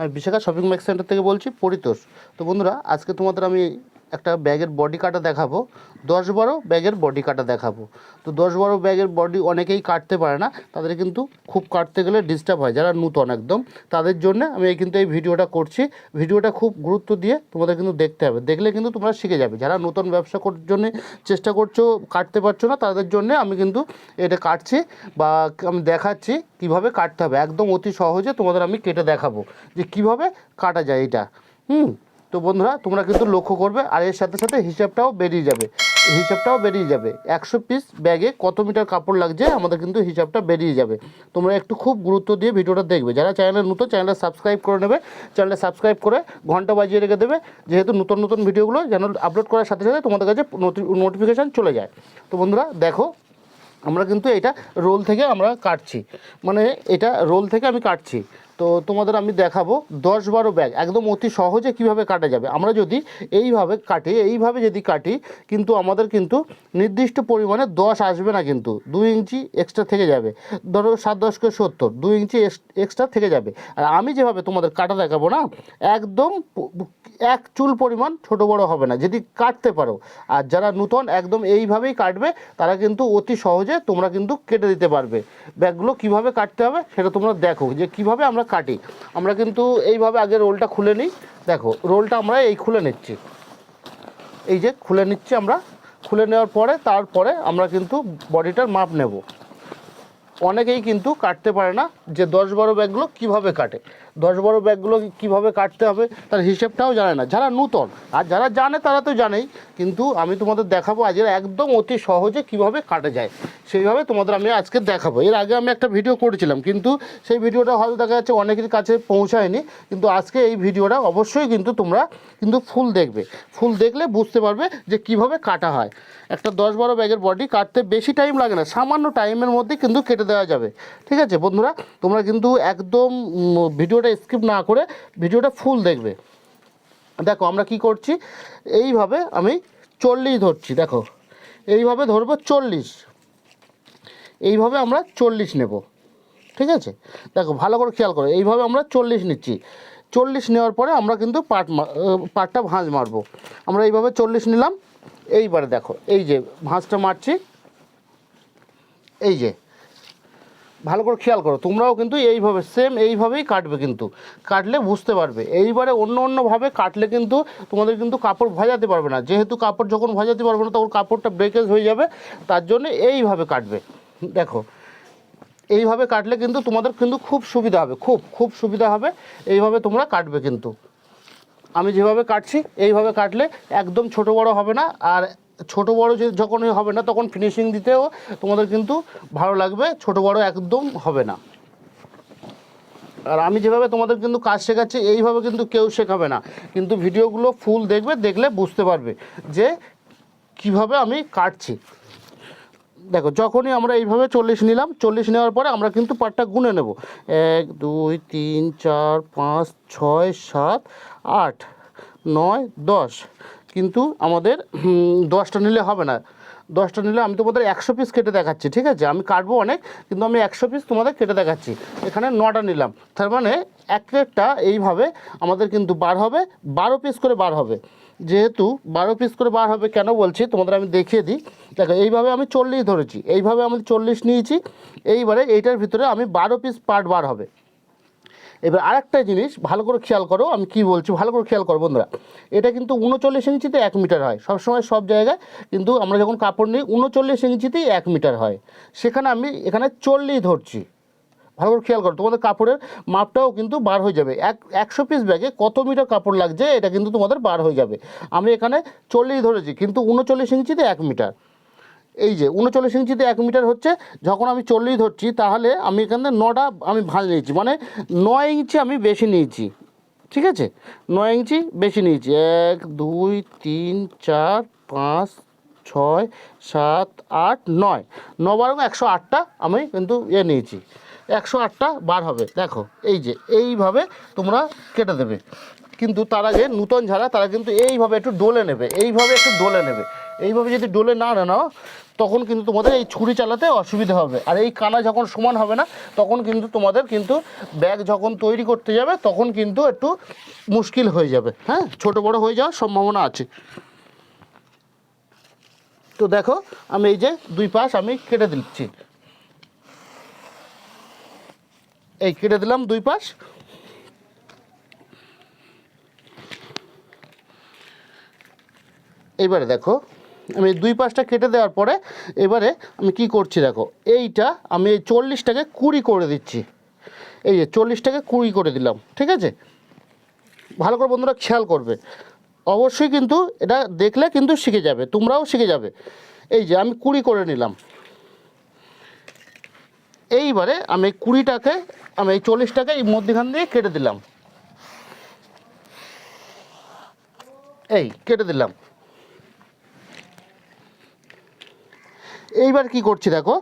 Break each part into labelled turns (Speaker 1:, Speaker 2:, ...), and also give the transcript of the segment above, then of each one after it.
Speaker 1: আমি Bishakha shopping max centre থেকে বলছি পরিতোষ তো বন্ধুরা আজকে তোমাদের আমি একটা ব্যাগের বডি কাটা দেখাবো দশ বারো ব্যাগের বডি কাটা দেখাবো তো দশ বারো ব্যাগের বডি অনেকেই কাটতে পারে না তাদের কিন্তু খুব কাটতে গেলে ডিস্টার্ব হয় যারা নূতন একদম তাদের জন্য আমি কিন্তু এই ভিডিওটা করছি ভিডিওটা খুব গুরুত্ব দিয়ে তোমাদের কিন্তু দেখতে হবে দেখলে কিন্তু তোমরা শিখে যাবে যারা নতুন ব্যবসা করার জন্য চেষ্টা করছো কাটতে পারছো না তাদের জন্য আমি কিন্তু এটা কাটছি বা আমি দেখাচ্ছি কিভাবে কাটতে হবে একদম অতি সহজে তোমাদের আমি কেটে দেখাবো যে কিভাবে কাটা যায় এটা হুম তো বন্ধুরা তোমরা কিন্তু লক্ষ্য করবে আর এর সাথে সাথে হিসাবটাও বেরিয়ে যাবে হিসাবটাও বেরিয়ে যাবে একশো পিস ব্যাগে কত মিটার কাপড় লাগছে আমাদের কিন্তু হিসাবটা বেরিয়ে যাবে তোমরা একটু খুব গুরুত্ব দিয়ে ভিডিওটা দেখবে যারা চ্যানেলে নতুন চ্যানেলটা সাবস্ক্রাইব করে নেবে চ্যানেলটা সাবস্ক্রাইব করে ঘন্টা বাজিয়ে রেখে দেবে যেহেতু নতুন নতুন ভিডিওগুলো যেন আপলোড করার সাথে সাথে তোমাদের কাছে নোটিফিকেশান চলে যায় তো বন্ধুরা দেখো আমরা কিন্তু এটা রোল থেকে আমরা কাটছি মানে এটা রোল থেকে আমি কাটছি তো তোমাদের আমি দেখাবো দশ বারো ব্যাগ একদম অতি সহজে কিভাবে কাটা যাবে আমরা যদি এইভাবে কাটি এইভাবে যদি কাটি কিন্তু আমাদের কিন্তু নির্দিষ্ট পরিমাণে দশ আসবে না কিন্তু দুই ইঞ্চি এক্সট্রা থেকে যাবে ধরো সাত দশকে সত্তর দুই ইঞ্চি এক্সট্রা থেকে যাবে আর আমি যেভাবে তোমাদের কাটা দেখাবো না একদম এক চুল পরিমাণ ছোট বড় হবে না যদি কাটতে পারো আর যারা নূতন একদম এইভাবেই কাটবে তারা কিন্তু অতি সহজে তোমরা কিন্তু কেটে দিতে পারবে ব্যাগগুলো কিভাবে কাটতে হবে সেটা তোমরা দেখো যে কিভাবে আমরা কাটি আমরা কিন্তু এইভাবে আগে রোলটা খুলে নিই দেখো রোলটা আমরা এই খুলে নিচ্ছি এই যে খুলে নিচ্ছি আমরা খুলে নেওয়ার পরে তারপরে আমরা কিন্তু বডিটার মাপ নেব অনেকেই কিন্তু কাটতে পারে না যে দশ বারো ব্যাগগুলো কিভাবে কাটে দশ বারো ব্যাগগুলো কিভাবে কাটতে হবে তার হিসেবটাও জানে না যারা নূতন আর যারা জানে তারা তো জানেই কিন্তু আমি তোমাদের দেখাবো আজকে একদম অতি সহজে কিভাবে কাটা যায় সেইভাবে তোমাদের আমি আজকে দেখাবো এর আগে আমি একটা ভিডিও করেছিলাম কিন্তু সেই ভিডিওটা হয়তো দেখা যাচ্ছে অনেকের কাছে পৌঁছায়নি কিন্তু আজকে এই ভিডিওটা অবশ্যই কিন্তু তোমরা কিন্তু ফুল দেখবে ফুল দেখলে বুঝতে পারবে যে কিভাবে কাটা হয় একটা দশ বারো ব্যাগের বডি কাটতে বেশি টাইম লাগে না সামান্য টাইমের মধ্যে কিন্তু কেটে দেওয়া যাবে ঠিক আছে বন্ধুরা তোমরা কিন্তু একদম ভিডিও ভিডিওটা স্কিপ না করে ভিডিওটা ফুল দেখবে দেখো আমরা কি করছি এইভাবে আমি চল্লিশ ধরছি দেখো এইভাবে ধরবো চল্লিশ এইভাবে আমরা চল্লিশ নেব ঠিক আছে দেখো ভালো করে খেয়াল করো এইভাবে আমরা চল্লিশ নিচ্ছি চল্লিশ নেওয়ার পরে আমরা কিন্তু পাট পাটটা ভাঁজ মারবো আমরা এইভাবে চল্লিশ নিলাম এইবারে দেখো এই যে ভাঁজটা মারছি এই যে ভালো করে খেয়াল করো তোমরাও কিন্তু এইভাবে সেম এইভাবেই কাটবে কিন্তু কাটলে বুঝতে পারবে এইবারে অন্য অন্যভাবে কাটলে কিন্তু তোমাদের কিন্তু কাপড় ভাজাতে পারবে না যেহেতু কাপড় যখন ভাজাতে পারবে না তখন কাপড়টা ব্রেকেজ হয়ে যাবে তার জন্য এইভাবে কাটবে দেখো এইভাবে কাটলে কিন্তু তোমাদের কিন্তু খুব সুবিধা হবে খুব খুব সুবিধা হবে এইভাবে তোমরা কাটবে কিন্তু আমি যেভাবে কাটছি এইভাবে কাটলে একদম ছোট বড় হবে না আর ছোট বড় যে যখনই হবে না তখন ফিনিশিং দিতেও তোমাদের কিন্তু ভালো লাগবে ছোট বড় একদম হবে না আর আমি যেভাবে তোমাদের কিন্তু কাজ শেখাচ্ছি এইভাবে কিন্তু কেউ শেখাবে না কিন্তু ভিডিওগুলো ফুল দেখবে দেখলে বুঝতে পারবে যে কিভাবে আমি কাটছি দেখো যখনই আমরা এইভাবে চল্লিশ নিলাম চল্লিশ নেওয়ার পরে আমরা কিন্তু পাটটা গুনে নেব এক দুই তিন চার পাঁচ ছয় সাত আট নয় দশ কিন্তু আমাদের দশটা নিলে হবে না দশটা নিলে আমি তোমাদের একশো পিস কেটে দেখাচ্ছি ঠিক আছে আমি কাটবো অনেক কিন্তু আমি একশো পিস তোমাদের কেটে দেখাচ্ছি এখানে নটা নিলাম তার মানে এক প্লেটটা এইভাবে আমাদের কিন্তু বার হবে বারো পিস করে বার হবে যেহেতু বারো পিস করে বার হবে কেন বলছি তোমাদের আমি দেখিয়ে দিই দেখো এইভাবে আমি চল্লিশ ধরেছি এইভাবে আমি চল্লিশ নিয়েছি এইবারে এইটার ভিতরে আমি বারো পিস পার্ট বার হবে এবার আরেকটা জিনিস ভালো করে খেয়াল করো আমি কি বলছি ভালো করে খেয়াল করো বন্ধুরা এটা কিন্তু উনচল্লিশ ইঞ্চিতে এক মিটার হয় সবসময় সব জায়গায় কিন্তু আমরা যখন কাপড় নিই উনচল্লিশ ইঞ্চিতেই এক মিটার হয় সেখানে আমি এখানে চল্লিশ ধরছি ভালো করে খেয়াল করো তোমাদের কাপড়ের মাপটাও কিন্তু বার হয়ে যাবে এক একশো পিস ব্যাগে কত মিটার কাপড় লাগছে এটা কিন্তু তোমাদের বার হয়ে যাবে আমি এখানে চল্লিশ ধরেছি কিন্তু উনচল্লিশ ইঞ্চিতে এক মিটার এই যে উনচল্লিশ ইঞ্চিতে এক মিটার হচ্ছে যখন আমি চল্লিশ ধরছি তাহলে আমি এখান থেকে নটা আমি ভাঁজ নিয়েছি মানে নয় ইঞ্চি আমি বেশি নিয়েছি ঠিক আছে নয় ইঞ্চি বেশি নিয়েছি এক দুই তিন চার পাঁচ ছয় সাত আট নয় ন বার একশো আটটা আমি কিন্তু এ ইয়ে নিয়েছি একশো আটটা বার হবে দেখো এই যে এইভাবে তোমরা কেটে দেবে কিন্তু তারা যে নূতন ঝাড়া তারা কিন্তু এইভাবে একটু ডোলে নেবে এইভাবে একটু ডোলে নেবে এইভাবে যদি ডোলে না নাও তখন কিন্তু তোমাদের এই ছুরি চালাতে অসুবিধা হবে আর এই কানা যখন সমান হবে না তখন কিন্তু তোমাদের কিন্তু ব্যাগ যখন তৈরি করতে যাবে তখন কিন্তু একটু মুশকিল হয়ে যাবে হ্যাঁ ছোট বড় হয়ে যাওয়ার সম্ভাবনা আছে তো দেখো আমি এই যে দুই পাশ আমি কেটে দিচ্ছি এই কেটে দিলাম দুই পাশ এবারে দেখো আমি দুই পাঁচটা কেটে দেওয়ার পরে এবারে আমি কি করছি দেখো এইটা আমি এই চল্লিশটাকে কুড়ি করে দিচ্ছি এই যে চল্লিশটাকে কুড়ি করে দিলাম ঠিক আছে ভালো করে বন্ধুরা খেয়াল করবে অবশ্যই কিন্তু এটা দেখলে কিন্তু শিখে যাবে তোমরাও শিখে যাবে এই যে আমি কুড়ি করে নিলাম এইবারে আমি কুড়িটাকে আমি এই চল্লিশটাকে এই মধ্যেখান দিয়ে কেটে দিলাম এই কেটে দিলাম এইবার কি করছি দেখো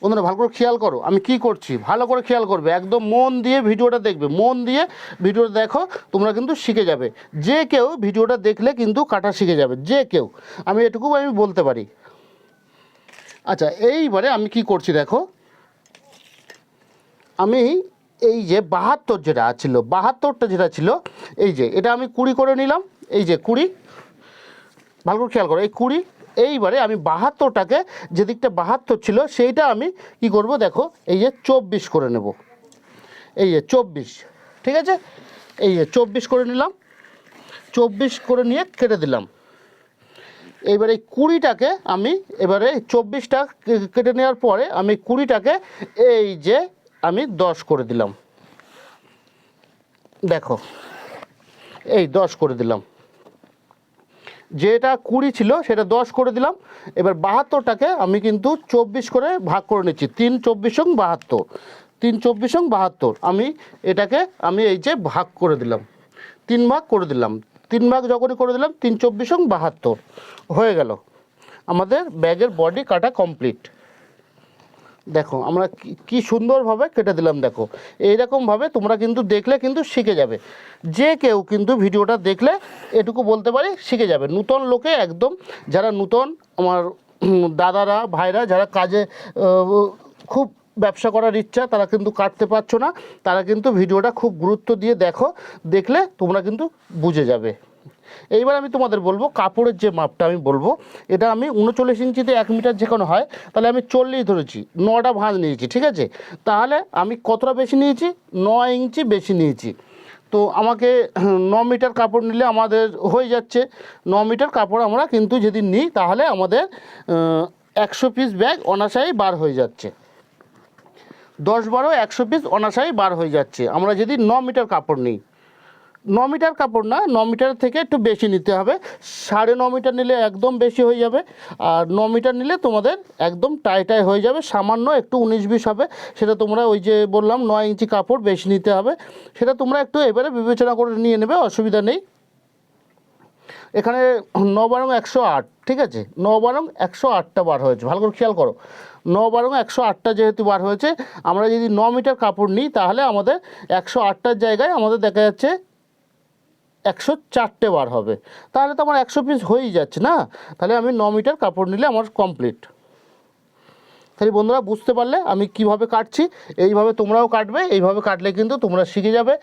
Speaker 1: বন্ধুরা ভালো করে খেয়াল করো আমি কি করছি ভালো করে খেয়াল করবে একদম মন দিয়ে ভিডিওটা দেখবে মন দিয়ে ভিডিওটা দেখো তোমরা কিন্তু শিখে যাবে যে কেউ ভিডিওটা দেখলে কিন্তু কাটা শিখে যাবে যে কেউ আমি এটুকু আমি বলতে পারি আচ্ছা এইবারে আমি কি করছি দেখো আমি এই যে বাহাত্তর যেটা ছিল বাহাত্তরটা যেটা ছিল এই যে এটা আমি কুড়ি করে নিলাম এই যে কুড়ি ভালো করে খেয়াল করো এই কুড়ি এইবারে আমি বাহাত্তরটাকে যেদিকটা বাহাত্তর ছিল সেইটা আমি কি করব দেখো এই যে চব্বিশ করে নেব এই যে চব্বিশ ঠিক আছে এই যে চব্বিশ করে নিলাম চব্বিশ করে নিয়ে কেটে দিলাম এইবারে এই কুড়িটাকে আমি এবারে চব্বিশটা কেটে নেওয়ার পরে আমি কুড়িটাকে এই যে আমি দশ করে দিলাম দেখো এই দশ করে দিলাম যেটা কুড়ি ছিল সেটা দশ করে দিলাম এবার বাহাত্তরটাকে আমি কিন্তু চব্বিশ করে ভাগ করে নিচ্ছি তিন চব্বিশ বাহাত্তর তিন চব্বিশ বাহাত্তর আমি এটাকে আমি এই যে ভাগ করে দিলাম তিন ভাগ করে দিলাম তিন ভাগ যখনই করে দিলাম তিন চব্বিশ বাহাত্তর হয়ে গেল আমাদের ব্যাগের বডি কাটা কমপ্লিট দেখো আমরা কি সুন্দরভাবে কেটে দিলাম দেখো এইরকমভাবে তোমরা কিন্তু দেখলে কিন্তু শিখে যাবে যে কেউ কিন্তু ভিডিওটা দেখলে এটুকু বলতে পারি শিখে যাবে নূতন লোকে একদম যারা নূতন আমার দাদারা ভাইরা যারা কাজে খুব ব্যবসা করার ইচ্ছা তারা কিন্তু কাটতে পারছো না তারা কিন্তু ভিডিওটা খুব গুরুত্ব দিয়ে দেখো দেখলে তোমরা কিন্তু বুঝে যাবে এইবার আমি তোমাদের বলবো কাপড়ের যে মাপটা আমি বলবো এটা আমি উনচল্লিশ ইঞ্চিতে এক মিটার যেখানে হয় তাহলে আমি চল্লিশ ধরেছি নটা ভাঁজ নিয়েছি ঠিক আছে তাহলে আমি কতটা বেশি নিয়েছি ন ইঞ্চি বেশি নিয়েছি তো আমাকে ন মিটার কাপড় নিলে আমাদের হয়ে যাচ্ছে ন মিটার কাপড় আমরা কিন্তু যদি নিই তাহলে আমাদের একশো পিস ব্যাগ অনাশাই বার হয়ে যাচ্ছে দশ বারো একশো পিস অনাশাই বার হয়ে যাচ্ছে আমরা যদি ন মিটার কাপড় নিই ন মিটার কাপড় না ন মিটার থেকে একটু বেশি নিতে হবে সাড়ে ন মিটার নিলে একদম বেশি হয়ে যাবে আর ন মিটার নিলে তোমাদের একদম টাইটাই হয়ে যাবে সামান্য একটু উনিশ বিশ হবে সেটা তোমরা ওই যে বললাম নয় ইঞ্চি কাপড় বেশি নিতে হবে সেটা তোমরা একটু এবারে বিবেচনা করে নিয়ে নেবে অসুবিধা নেই এখানে ন বারং একশো আট ঠিক আছে ন বারং একশো আটটা বার হয়েছে ভালো করে খেয়াল করো ন বারং একশো আটটা যেহেতু বার হয়েছে আমরা যদি ন মিটার কাপড় নিই তাহলে আমাদের একশো আটটার জায়গায় আমাদের দেখা যাচ্ছে একশো চারটে বার হবে তাহলে তো আমার একশো পিস হয়েই যাচ্ছে না তাহলে আমি ন মিটার কাপড় নিলে আমার কমপ্লিট তাহলে বন্ধুরা বুঝতে পারলে আমি কিভাবে কাটছি এইভাবে তোমরাও কাটবে এইভাবে কাটলে কিন্তু তোমরা শিখে যাবে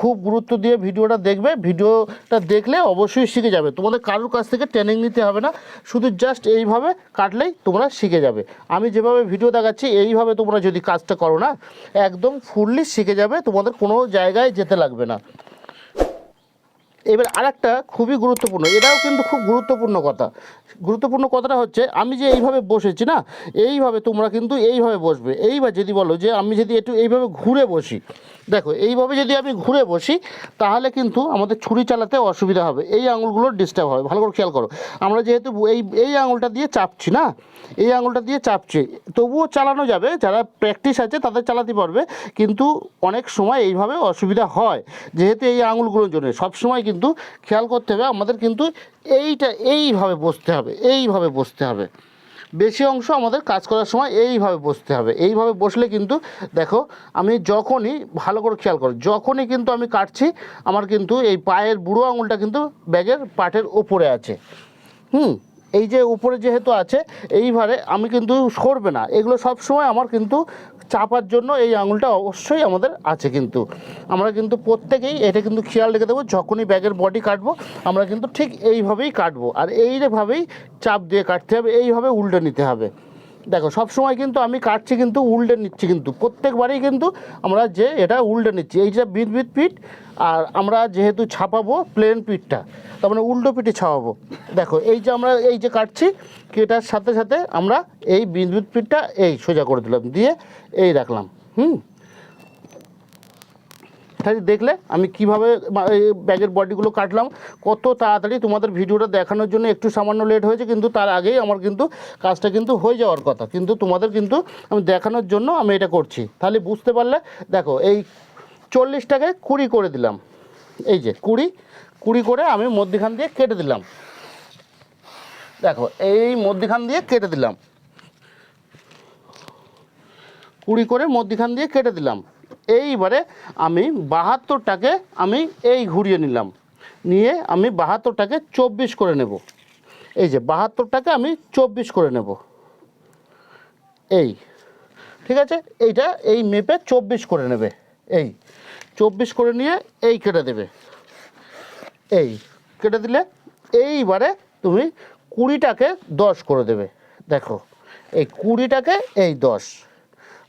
Speaker 1: খুব গুরুত্ব দিয়ে ভিডিওটা দেখবে ভিডিওটা দেখলে অবশ্যই শিখে যাবে তোমাদের কারোর কাছ থেকে ট্রেনিং নিতে হবে না শুধু জাস্ট এইভাবে কাটলেই তোমরা শিখে যাবে আমি যেভাবে ভিডিও দেখাচ্ছি এইভাবে তোমরা যদি কাজটা করো না একদম ফুললি শিখে যাবে তোমাদের কোনো জায়গায় যেতে লাগবে না এবার আরেকটা খুবই গুরুত্বপূর্ণ এটাও কিন্তু খুব গুরুত্বপূর্ণ কথা গুরুত্বপূর্ণ কথাটা হচ্ছে আমি যে এইভাবে বসেছি না এইভাবে তোমরা কিন্তু এইভাবে বসবে এইবার যদি বলো যে আমি যদি একটু এইভাবে ঘুরে বসি দেখো এইভাবে যদি আমি ঘুরে বসি তাহলে কিন্তু আমাদের ছুরি চালাতে অসুবিধা হবে এই আঙুলগুলো ডিস্টার্ব হবে ভালো করে খেয়াল করো আমরা যেহেতু এই এই আঙুলটা দিয়ে চাপছি না এই আঙুলটা দিয়ে চাপছি তবুও চালানো যাবে যারা প্র্যাকটিস আছে তাদের চালাতে পারবে কিন্তু অনেক সময় এইভাবে অসুবিধা হয় যেহেতু এই আঙুলগুলোর জন্য সবসময় কিন্তু কিন্তু খেয়াল করতে হবে আমাদের কিন্তু এইটা এইভাবে বসতে হবে এইভাবে বসতে হবে বেশি অংশ আমাদের কাজ করার সময় এইভাবে বসতে হবে এইভাবে বসলে কিন্তু দেখো আমি যখনই ভালো করে খেয়াল করো যখনই কিন্তু আমি কাটছি আমার কিন্তু এই পায়ের বুড়ো আঙুলটা কিন্তু ব্যাগের পাটের ওপরে আছে হুম এই যে উপরে যেহেতু আছে এইভাবে আমি কিন্তু সরবে না এগুলো সব সময় আমার কিন্তু চাপার জন্য এই আঙুলটা অবশ্যই আমাদের আছে কিন্তু আমরা কিন্তু প্রত্যেকেই এটা কিন্তু খেয়াল রেখে দেবো যখনই ব্যাগের বডি কাটবো আমরা কিন্তু ঠিক এইভাবেই কাটবো আর এইভাবেই চাপ দিয়ে কাটতে হবে এইভাবে উল্টে নিতে হবে দেখো সব সময় কিন্তু আমি কাটছি কিন্তু উল্টে নিচ্ছি কিন্তু প্রত্যেকবারই কিন্তু আমরা যে এটা উল্টে নিচ্ছি এই যে বিদ বিদ পিট আর আমরা যেহেতু ছাপাবো প্লেন পিঠটা তার মানে উল্টো পিঠে ছাপাবো দেখো এই যে আমরা এই যে কাটছি এটার সাথে সাথে আমরা এই বিদ্যুৎ পিঠটা এই সোজা করে দিলাম দিয়ে এই রাখলাম হুম আছে দেখলে আমি কিভাবে ব্যাগের বডিগুলো কাটলাম কত তাড়াতাড়ি তোমাদের ভিডিওটা দেখানোর জন্য একটু সামান্য লেট হয়েছে কিন্তু তার আগেই আমার কিন্তু কাজটা কিন্তু হয়ে যাওয়ার কথা কিন্তু তোমাদের কিন্তু আমি দেখানোর জন্য আমি এটা করছি তাহলে বুঝতে পারলে দেখো এই চল্লিশটাকে কুড়ি করে দিলাম এই যে কুড়ি কুড়ি করে আমি মধ্যিখান দিয়ে কেটে দিলাম দেখো এই মধ্যিখান দিয়ে কেটে দিলাম কুড়ি করে মধ্যিখান দিয়ে কেটে দিলাম এইবারে আমি বাহাত্তরটাকে আমি এই ঘুরিয়ে নিলাম নিয়ে আমি বাহাত্তরটাকে চব্বিশ করে নেব এই যে বাহাত্তরটাকে আমি চব্বিশ করে নেব এই ঠিক আছে এইটা এই মেপে চব্বিশ করে নেবে এই চব্বিশ করে নিয়ে এই কেটে দেবে এই কেটে দিলে এইবারে তুমি কুড়িটাকে দশ করে দেবে দেখো এই কুড়িটাকে এই দশ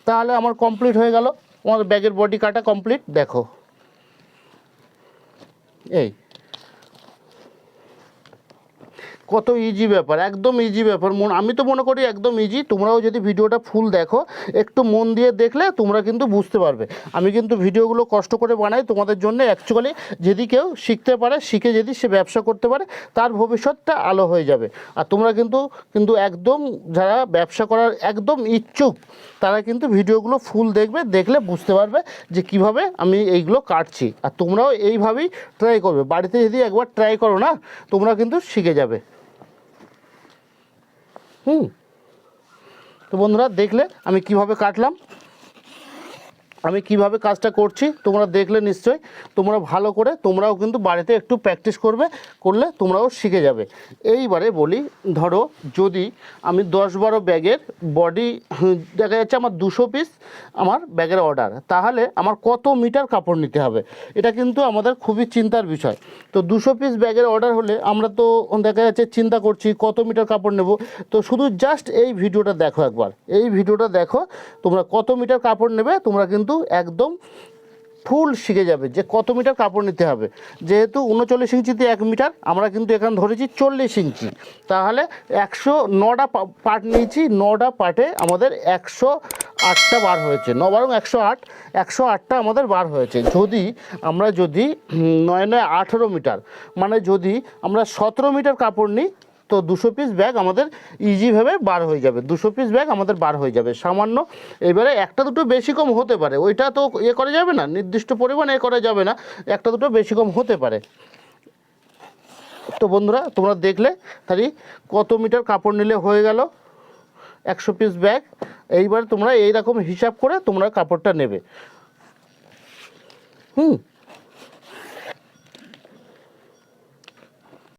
Speaker 1: তাহলে আমার কমপ্লিট হয়ে গেল আমার ব্যাগের বডি কাটা কমপ্লিট দেখো এই কত ইজি ব্যাপার একদম ইজি ব্যাপার মন আমি তো মনে করি একদম ইজি তোমরাও যদি ভিডিওটা ফুল দেখো একটু মন দিয়ে দেখলে তোমরা কিন্তু বুঝতে পারবে আমি কিন্তু ভিডিওগুলো কষ্ট করে বানাই তোমাদের জন্য অ্যাকচুয়ালি যদি কেউ শিখতে পারে শিখে যদি সে ব্যবসা করতে পারে তার ভবিষ্যৎটা আলো হয়ে যাবে আর তোমরা কিন্তু কিন্তু একদম যারা ব্যবসা করার একদম ইচ্ছুক তারা কিন্তু ভিডিওগুলো ফুল দেখবে দেখলে বুঝতে পারবে যে কিভাবে আমি এইগুলো কাটছি আর তোমরাও এইভাবেই ট্রাই করবে বাড়িতে যদি একবার ট্রাই করো না তোমরা কিন্তু শিখে যাবে হুম তো বন্ধুরা দেখলে আমি কিভাবে কাটলাম আমি কিভাবে কাজটা করছি তোমরা দেখলে নিশ্চয়ই তোমরা ভালো করে তোমরাও কিন্তু বাড়িতে একটু প্র্যাকটিস করবে করলে তোমরাও শিখে যাবে এইবারে বলি ধরো যদি আমি দশ বারো ব্যাগের বডি দেখা যাচ্ছে আমার দুশো পিস আমার ব্যাগের অর্ডার তাহলে আমার কত মিটার কাপড় নিতে হবে এটা কিন্তু আমাদের খুবই চিন্তার বিষয় তো দুশো পিস ব্যাগের অর্ডার হলে আমরা তো দেখা যাচ্ছে চিন্তা করছি কত মিটার কাপড় নেব তো শুধু জাস্ট এই ভিডিওটা দেখো একবার এই ভিডিওটা দেখো তোমরা কত মিটার কাপড় নেবে তোমরা কিন্তু একদম ফুল শিখে যাবে যে কত মিটার কাপড় নিতে হবে যেহেতু উনচল্লিশ ইঞ্চিতে এক মিটার আমরা কিন্তু এখানে ধরেছি চল্লিশ ইঞ্চি তাহলে একশো নটা পার্ট নিয়েছি নটা পার্টে আমাদের একশো আটটা বার হয়েছে ন বরং একশো আট একশো আটটা আমাদের বার হয়েছে যদি আমরা যদি নয় নয় আঠেরো মিটার মানে যদি আমরা সতেরো মিটার কাপড় নিই তো দুশো পিস ব্যাগ আমাদের ইজিভাবে বার হয়ে যাবে দুশো পিস ব্যাগ আমাদের বার হয়ে যাবে সামান্য এবারে একটা দুটো বেশি কম হতে পারে ওইটা তো এ করা যাবে না নির্দিষ্ট পরিমাণ এ করা যাবে না একটা দুটো বেশি কম হতে পারে তো বন্ধুরা তোমরা দেখলে তাহলে কত মিটার কাপড় নিলে হয়ে গেল একশো পিস ব্যাগ এইবার তোমরা এইরকম হিসাব করে তোমরা কাপড়টা নেবে হুম